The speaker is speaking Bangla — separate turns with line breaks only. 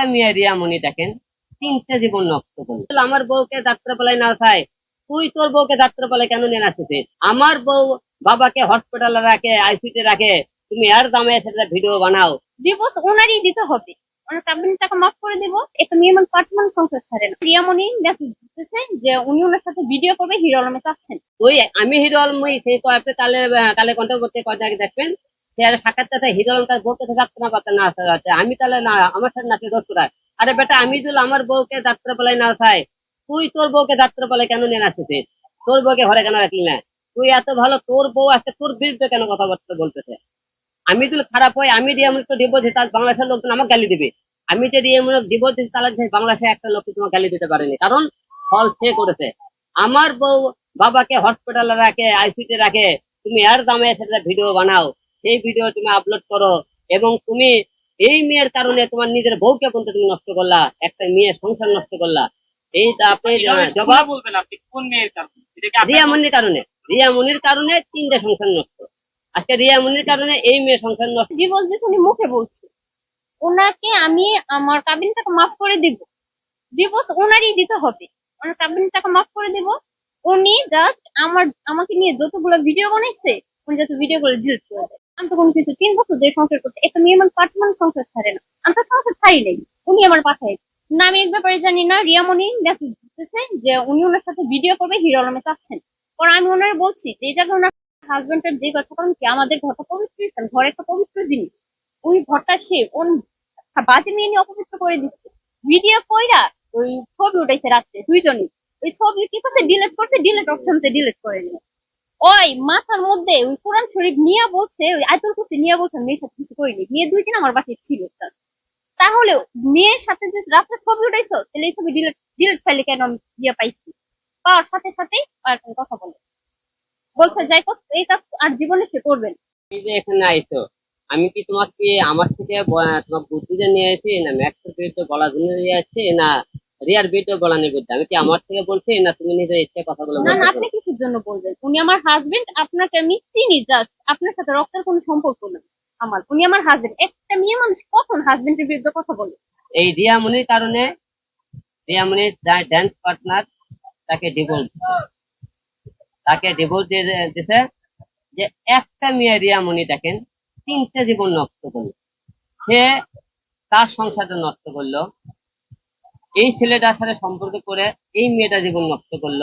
একটা মেয়ে রিয়ামণি দেখেন তিনটে জীবন নষ্ট করল। আমার বউকে যাত্রাপালায় না খায় তুই তোর বউকে যাত্রাপালায় কেন নিয়ে আসছিস আমার বউ বাবাকে হসপিটালে রাখে আইসিতে রাখে। তুমি এর দামে সেটা ভিডিও বানাও।
ডিভোর্স ওনারই দিতে হবে। ওনার কাবিন টাকা মাফ করে দিব। একটা মেয়ে মান পার্টমান সংসার ছাড়ে না। রিয়ামণি মেসেজ দিতেছে যে উনি ওনার সাথে ভিডিও করবে হিরো আলমে চাচ্ছেন।
ওই আমি হিরো আলমই সেই তো আপনি কালে কালে কন্ট্যাক্ট করতে আগে দেখবেন? সে আর সাক্ষাৎ বউকে থাকতে না পারতে না যাচ্ছে। আমি তাহলে না, আমার সাথে দোষ কোথায় আরে বেটা, আমি যদি আমার বউকে যাত্রাপালায় না খাই তুই তোর বউকে যাত্রাপালায় কেন নিয়ে আসছিস তোর বউকে ঘরে কেন রাখলি না? তুই এত ভালো, তোর বউ আজকে তোর বিরুদ্ধে কেন কথাবার্তা বলতেছে? আমি যদি খারাপ হয় আমি দিয়ে এমন ডিভোর্স দিই তাহলে বাংলাদেশের লোকজন আমাকে গালি দিবে। আমি যদি এমন ডিভোর্স দিই তাহলে বাংলাদেশে একটা লোক তোমাকে গালি দিতে পারেনি? কারণ ফল সে করেছে। আমার বউ বাবাকে হসপিটালে রাখে আইসিতে রাখে। তুমি এর দামে সেটা ভিডিও বানাও। সেই ভিডিও তুমি আপলোড করো এবং তুমি এই মেয়ের কারণে তোমার নিজের বউকে কিন্তু তুমি নষ্ট করলা একটা মেয়ের সংসার নষ্ট করলা। এই তা আপনি জবাব
বলবেন? আপনি কোন মেয়ের কারণে? এটা কি আপনার
রিয়া মুনির কারণে। রিয়া মুনির কারণে তিনটে সংসার নষ্ট। আজকে রিয়া মুনির কারণে এই মেয়ে সংসার নষ্ট।
ডিভোর্স দিতে উনি মুখে বলছে। ওনাকে আমি আমার কাবিন টাকা মাফ করে দিব। ডিভোর্স ওনারই দিতে হবে। ওনার কাবিন টাকা মাফ করে দিব। উনি জাস্ট আমার আমাকে নিয়ে যতগুলো ভিডিও বানাইছে উনি যত ভিডিও গুলো ডিলিট করে দেয়। আমি তো কোনো কিছু তিন বছর ধরে সংসার করতে একটা মেয়ে আমার পার্টমান সংসার ছাড়ে না। আমি তো সংসার ছাড়ি নাই, উনি আমার পাঠায়। না, আমি এক ব্যাপারে জানি না, রিয়ামণি দিতেছে যে উনি ওনার সাথে ভিডিও করবে, হিরো আলমে চাচ্ছেন। পরে আমি ওনার বলছি যে জায়গায় ওনার হাজবেন্ডের যে কথা কারণ কি, আমাদের ঘরটা পবিত্র স্থান ঘর একটা পবিত্র জিনিস। ওই ঘরটা সে কোন বাজে মেয়ে নিয়ে অপবিত্র করে দিচ্ছে। ভিডিও কইরা ওই ছবি উঠাইছে রাত্রে দুইজনই। ওই ছবি কি করছে ডিলিট করছে ডিলিট অপশনতে ডিলিট করে দিল। ওই মাথার মধ্যে ওই কোরআন শরীফ নিয়ে বলছে, ওই আয়তুল কুরসি নিয়ে বলছে মেয়ের সাথে কিছু করিনি। মেয়ে দুই দিন আমার বাসায় ছিল। তাহলে মেয়ের সাথে যে রাত্রে ছবি উঠাইছো, তাহলে এই ছবি ডিলিট ডিলিট ফাইলে কেন দিয়ে পাইছি? পাওয়ার সাথে সাথেই আর কথা বলে বলছে, যাই হোক এই কাজ আর জীবনে সে করবেন
এই যে এখানে আইছো, আমি কি তোমাকে আমার থেকে তোমার বুদ্ধিতে নিয়ে এসেছি না ম্যাক্সের বিরুদ্ধে বলার জন্য নিয়ে আসছি না রিয়ার বিরুদ্ধে বলানোর বিরুদ্ধে আমি কি আমার থেকে বলছি না তুমি নিজের ইচ্ছে কথাগুলো
না না আপনি কিসের জন্য বলবেন? উনি আমার হাজবেন্ড আপনাকে আমি চিনি জাস্ট আপনার সাথে রক্তের কোনো সম্পর্ক নেই। আমার উনি আমার হাজবেন্ড একটা মেয়ে মানুষ কখন হাজবেন্ডের বিরুদ্ধে কথা বলে?
এই রিয়া মুনির কারণে রিয়া মুনির ড্যান্স পার্টনার তাকে ডিভোর্স তাকে ডিভোর্স দিয়ে দিছে যে একটা মেয়ে রিয়া মুনি দেখেন তিনটে জীবন নষ্ট করল। সে তার সংসারটা নষ্ট করল। এই ছেলেটার সাথে সম্পর্ক করে এই মেয়েটা জীবন নষ্ট করল।